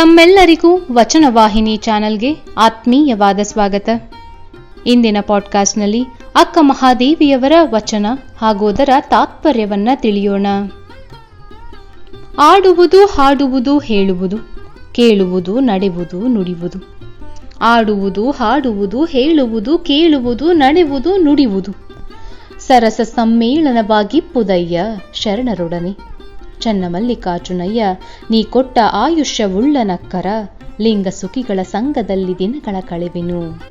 ತಮ್ಮೆಲ್ಲರಿಗೂ ವಚನವಾಹಿನಿ ಚಾನೆಲ್ಗೆ ಆತ್ಮೀಯವಾದ ಸ್ವಾಗತ. ಇಂದಿನ ಪಾಡ್ಕಾಸ್ಟ್ನಲ್ಲಿ ಅಕ್ಕ ಮಹಾದೇವಿಯವರ ವಚನ ಹಾಗೂ ಅದರ ತಾತ್ಪರ್ಯವನ್ನ ತಿಳಿಯೋಣ. ಆಡುವುದು, ಹಾಡುವುದು, ಹೇಳುವುದು, ಕೇಳುವುದು, ನಡೆವುದು, ನುಡಿವುದು. ಆಡುವುದು, ಹಾಡುವುದು, ಹೇಳುವುದು, ಕೇಳುವುದು, ನಡೆವುದು, ನುಡಿವುದು. ಸರಸ ಸಮ್ಮೇಳನವಾಗಿಪ್ಪುದಯ್ಯ ಶರಣರೊಡನೆ. ಚನ್ನಮಲ್ಲಿಕಾರ್ಜುನಯ್ಯ, ನೀ ಕೊಟ್ಟ ಆಯುಷ್ಯವುಳ್ಳ ನಕ್ಕರ ಲಿಂಗ ಸುಖಿಗಳ ಸಂಘದಲ್ಲಿ ದಿನಗಳ ಕಳೆವೆನು.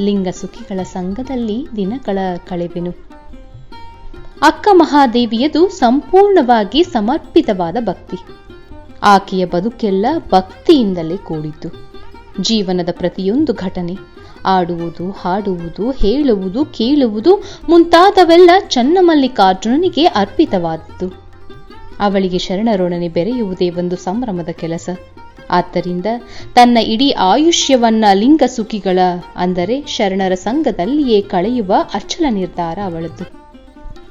ಲಿಂಗ ಸುಖಿಗಳ ಸಂಘದಲ್ಲಿ ದಿನಗಳ ಕಳೆವೆನು. ಅಕ್ಕ ಮಹಾದೇವಿಯದು ಸಂಪೂರ್ಣವಾಗಿ ಸಮರ್ಪಿತವಾದ ಭಕ್ತಿ. ಆಕೆಯ ಬದುಕೆಲ್ಲ ಭಕ್ತಿಯಿಂದಲೇ ಕೂಡಿದ್ದು ಜೀವನದ ಪ್ರತಿಯೊಂದು ಘಟನೆ, ಆಡುವುದು, ಹಾಡುವುದು, ಹೇಳುವುದು, ಕೇಳುವುದು ಮುಂತಾದವೆಲ್ಲ ಚನ್ನಮಲ್ಲಿಕಾರ್ಜುನನಿಗೆ ಅರ್ಪಿತವಾದದ್ದು. ಅವಳಿಗೆ ಶರಣರೊಡನೆ ಬೆರೆಯುವುದೇ ಒಂದು ಸಂಭ್ರಮದ ಕೆಲಸ. ಆದ್ದರಿಂದ ತನ್ನ ಇಡೀ ಆಯುಷ್ಯವನ್ನ ಲಿಂಗ ಸುಖಿಗಳ, ಅಂದರೆ ಶರಣರ ಸಂಘದಲ್ಲಿಯೇ ಕಳೆಯುವ ಅಚಲ ನಿರ್ಧಾರ ಅವಳದ್ದು.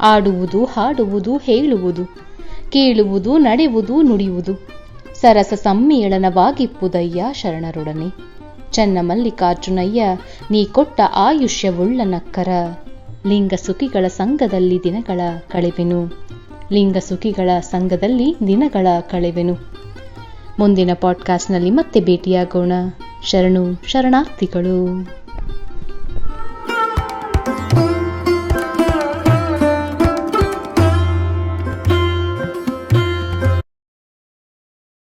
ಆಡುವುದು, ಹಾಡುವುದು, ಹೇಳುವುದು, ಕೇಳುವುದು ನಡೆಯುವುದು ನುಡಿಯುವುದು, ಸರಸ ಸಮ್ಮೇಳನವಾಗಿಪ್ಪುದಯ್ಯ ಶರಣರೊಡನೆ. ಚನ್ನಮಲ್ಲಿಕಾರ್ಜುನಯ್ಯ, ನೀ ಕೊಟ್ಟ ಆಯುಷ್ಯವುಳ್ಳ ನಕ್ಕರ ಲಿಂಗಸುಖಿಗಳ ಸಂಘದಲ್ಲಿ ದಿನಗಳ ಕಳೆವೆನು. ಲಿಂಗ ಸುಖಿಗಳ ಸಂಘದಲ್ಲಿ ದಿನಗಳ ಕಳೆವೆನು. ಮುಂದಿನ ಪಾಡ್ಕಾಸ್ಟ್ನಲ್ಲಿ ಮತ್ತೆ ಭೇಟಿಯಾಗೋಣ. ಶರಣು ಶರಣಾರ್ಥಿಗಳು.